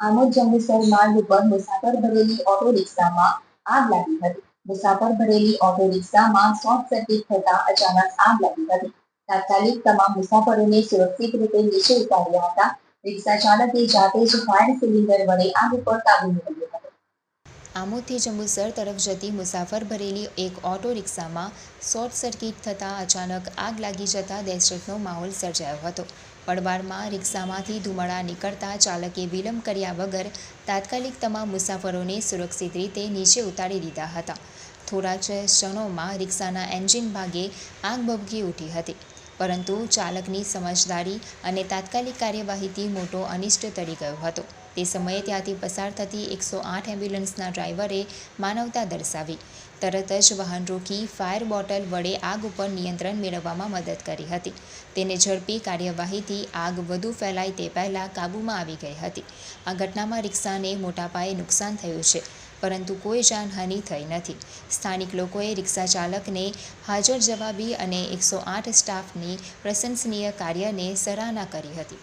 આમોદ જંબુસર માર્ગ ઉપર મુસાફર ભરેલી ઓટો રિક્ષામાં આગ લાગી હતી. મુસાફર ભરેલી ઓટો રિક્ષામાં શોર્ટ સર્કિટ થતા અચાનક આગ લાગી હતી. તાત્કાલિક તમામ મુસાફરોને સુરક્ષિત રીતે નીચે ઉતાર્યા હતા. રિક્ષા ચાલકે જાતે જ ફાયર સિલિન્ડર વડે આગ ઉપર કાબુ મેળવ્યો હતો. આમોદથી જંબુસર તરફ જતી મુસાફર ભરેલી એક ઓટો રિક્ષામાં શોર્ટ સર્કિટ થતાં અચાનક આગ લાગી જતાં દહેશતનો માહોલ સર્જાયો હતો. પડબારમાં રિક્ષામાંથી ધુમાડા નીકળતા ચાલકે વિલંબ કર્યા વગર તાત્કાલિક તમામ મુસાફરોને સુરક્ષિત રીતે નીચે ઉતારી દીધા હતા. થોડા જ ક્ષણોમાં રિક્ષાના એન્જિન ભાગે આગ ભભકી ઉઠી હતી. પરંતુ ચાલકની સમજદારી અને તાત્કાલિક કાર્યવાહીથી મોટો અનિષ્ટ ટળી ગયો હતો. તે સમયે ત્યાંથી પસાર થતી એકસો આઠ એમ્બ્યુલન્સના ડ્રાઈવરે માનવતા દર્શાવી. તરત જ વાહન રોકી ફાયર બોટલ વડે આગ ઉપર નિયંત્રણ મેળવવામાં મદદ કરી હતી. તેને ઝડપી કાર્યવાહીથી આગ વધુ ફેલાય તે પહેલાં કાબૂમાં આવી ગઈ હતી. આ ઘટનામાં રિક્ષાને મોટા પાયે નુકસાન થયું છે. પરંતુ કોઈ જાનહાનિ થઈ નથી. સ્થાનિક લોકોએ રિક્ષા ચાલકને હાજર જવાબી અને એકસો આઠ સ્ટાફની પ્રશંસનીય કાર્યને સરાહના કરી હતી.